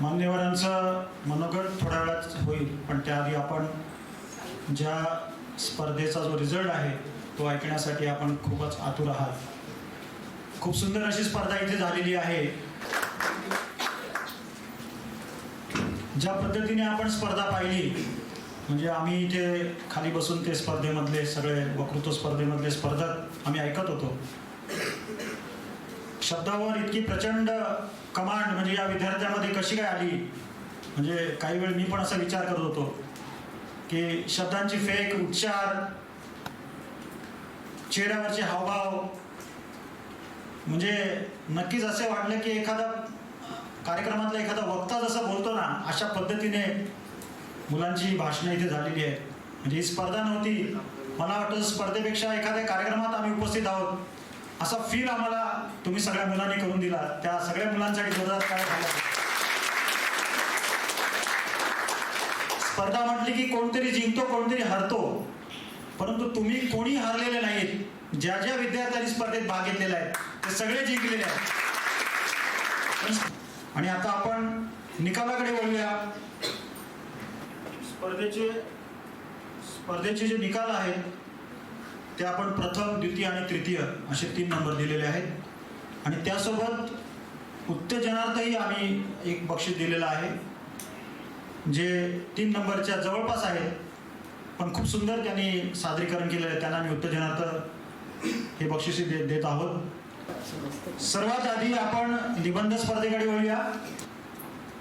मान्यवरांचं मनोगत थोड्या वेळात होईल पण त्याआधी आपण ज्या स्पर्धेचा जो रिझल्ट आहे तो ऐकण्यासाठी आपण खूपच आतुर आहात. खूप सुंदर अशी स्पर्धा इथे झालेली आहे. ज्या पद्धतीने आपण स्पर्धा पाहिली म्हणजे आम्ही इथे खाली बसून ते स्पर्धेमधले सगळे वक्तृत्व स्पर्धेमधले स्पर्धक आम्ही ऐकत होतो. शब्दावर इतकी प्रचंड कमांड म्हणजे या विद्यार्थ्यामध्ये कशी काय आली? म्हणजे काही वेळ मी पण असा विचार करत होतो की शब्दांची फेक उच्चार चेहऱ्यावरचे हावभाव म्हणजे नक्कीच असे वाटलं की एखादा कार्यक्रमातला एखादा वक्ता जसं बोलतो ना अशा पद्धतीने मुलांची भाषणं इथे झालेली आहेत. म्हणजे ही स्पर्धा नव्हती. मला वाटतं स्पर्धेपेक्षा एखाद्या कार्यक्रमात आम्ही उपस्थित आहोत. असा फील आम्हाला तुम्ही सगळ्या मुलांनी करून दिला. त्या सगळ्या मुलांसाठी जोरदार काय झाला? स्पर्धा म्हटली की कोणतरी जिंकतो कोणतरी हरतो. परंतु तुम्ही कोणी हरलेले नाहीत. ज्या ज्या विद्यार्थ्यांनी स्पर्धेत भाग घेतलेला आहे ते सगळे जिंकलेले आहेत. आणि आता आपण निकालाकडे बोलूया स्पर्धेचे स्पर्धेचे जे निकाल आहेत ते आपण प्रथम द्वितीय आणि तृतीय असे तीन नंबर दिलेले आहेत. आणि त्यासोबत उत्तेजनार्थही आम्ही एक बक्षीस दिलेलं आहे जे तीन नंबरच्या जवळपास आहे. पण खूप सुंदर त्यांनी सादरीकरण केलेलं आहे. त्यांना आम्ही उत्तेजनार्थ हे बक्षीस दे देत आहोत. सर्वात आधी आपण निबंध स्पर्धेकडे वळूया.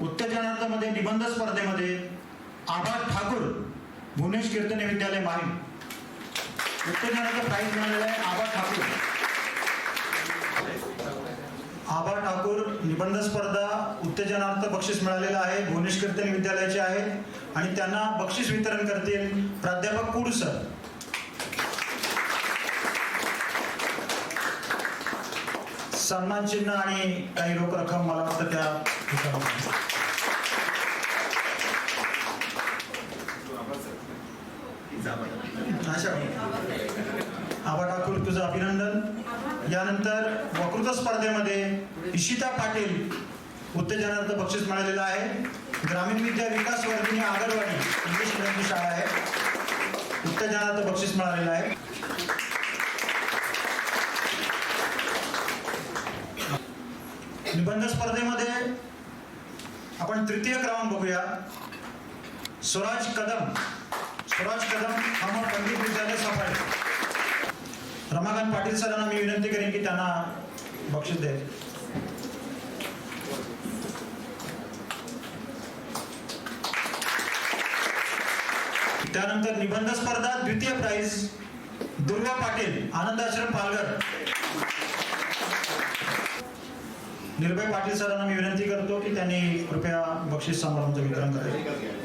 उत्तेजनार्थमध्ये निबंध स्पर्धेमध्ये आभा ठाकूर भुवनेश कीर्तन विद्यालय माहीम. उत्तेजनार्थ प्राईज मिळालेला आहे आबा ठाकूर. आबा ठाकूर निबंध स्पर्धा उत्तेजनार्थ बक्षीस मिळालेलं आहे भुवनेश कीर्तन विद्यालयाचे आहे आणि त्यांना बक्षीस वितरण करतील प्राध्यापक कुड सर. सन्मान चिन्ह आणि काही रोख रक्कम मला वाटतं त्या ठिकाणी. आबा ठाकूर तुझं अभिनंदन. यानंतर वकृत स्पर्धेमध्ये इशिता पाटील उत्तेजनार्थ बक्षीस मिळालेलं आहे. ग्रामीण विद्या विकास वर्धिनी आगरवाडी इंग्लिश मिडियमची शाळा आहे. उत्तेजनार्थ बक्षीस मिळालेलं आहे. निबंध स्पर्धेमध्ये आपण तृतीय क्रमांक बघूया. स्वराज कदम. स्वराज कदम पंडित विद्यालय सफाळे. रमाकांत पाटील सरांना मी विनंती करेन की त्यांना बक्षीस द्यायचे. त्यानंतर निबंध स्पर्धा द्वितीय प्राइज दुर्गा पाटील आनंद आश्रम पालघर. निर्भय पाटील सरांना मी विनंती करतो की त्यांनी कृपया बक्षीस समारंभाचं वितरण करावे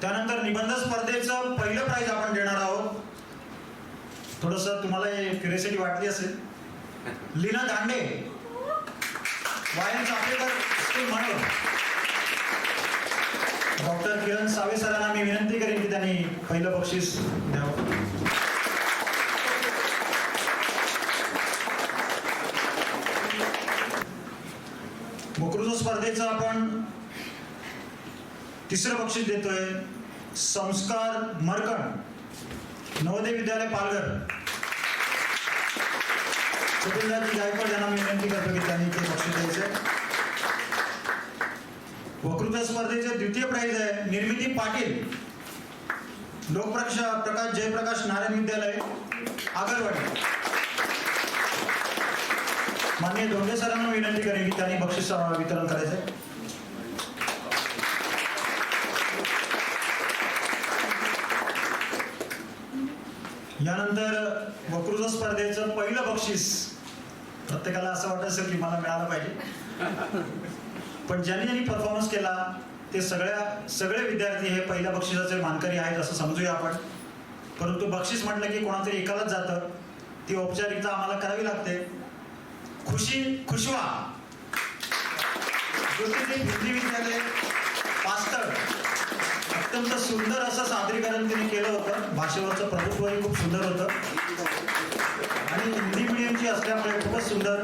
त्यानंतर निबंध स्पर्धेचं पहिलं प्राईज आपण देणार आहोत. थोडस तुम्हाला फिरेसिटी वाटली असेल. लीना दांडे. वायन चापेकर स्कूल म्हणून. डॉक्टर किरण सावे सरांना मी विनंती करेन की त्यांनी पहिलं बक्षीस द्यावं वक्तृत्व स्पर्धेचं आपण तिसरं बक्षीस देतोय संस्कार मरकण नवोदय विद्यालय पालघर. कपिलदाजी गायकवाड यांना मी विनंती करतो की त्यांनी ते बक्षीस द्यायचे वक्तृत्व स्पर्धेचे द्वितीय प्राइज आहे निर्मिती पाटील लोकप्रकाश प्रकाश जयप्रकाश नारायण विद्यालय आगरवाडी. माननीय धोंडे सरांना विनंती करेन की त्यांनी बक्षीस वितरण करायचं यानंतर वकृज स्पर्धेचं पहिलं बक्षीस प्रत्येकाला असं वाटत असेल की मला मिळालं पाहिजे. पण ज्यांनी ज्यांनी परफॉर्मन्स केला ते सगळ्या सगळे विद्यार्थी हे पहिल्या बक्षिसाचे मानकरी आहेत असं समजूया आपण. परंतु बक्षीस म्हटलं की कोणातरी एकालाच जातं. ती औपचारिकता आम्हाला करावी लागते. खुशी खुशवा. विद्यालय पास्तर. अत्यंत सुंदर असं सादरीकरण त्यांनी केलं होतं. भाषेवरचं प्रभुत्वही खूप सुंदर होतं. आणि हिंदी मिडियमची असल्यामुळे खूपच सुंदर.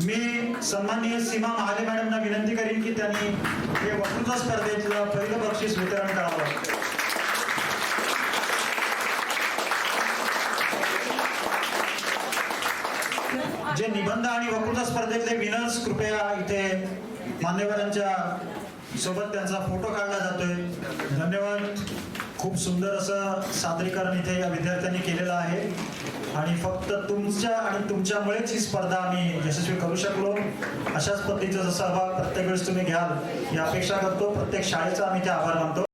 मी सन्माननीय सीमा महाले मॅडमना विनंती करीन की त्यांनी हे वक्तृत्व स्पर्धेतलं पहिलं बक्षीस वितरण करावं. जे निबंध आणि वक्तृत्व स्पर्धेतले विनर्स कृपया इथे मान्यवरांच्या सोबत त्यांचा फोटो काढला जातोय. धन्यवाद. खूप सुंदर असं सादरीकरण इथे या विद्यार्थ्यांनी केलेलं आहे. आणि फक्त तुमच्या आणि तुमच्यामुळेच ही स्पर्धा आम्ही यशस्वी करू शकलो. अशाच पद्धतीचा सहभाग प्रत्येक वेळेस तुम्ही घ्याल. ही अपेक्षा करतो प्रत्येक शाळेचा आम्ही ते आभार मानतो.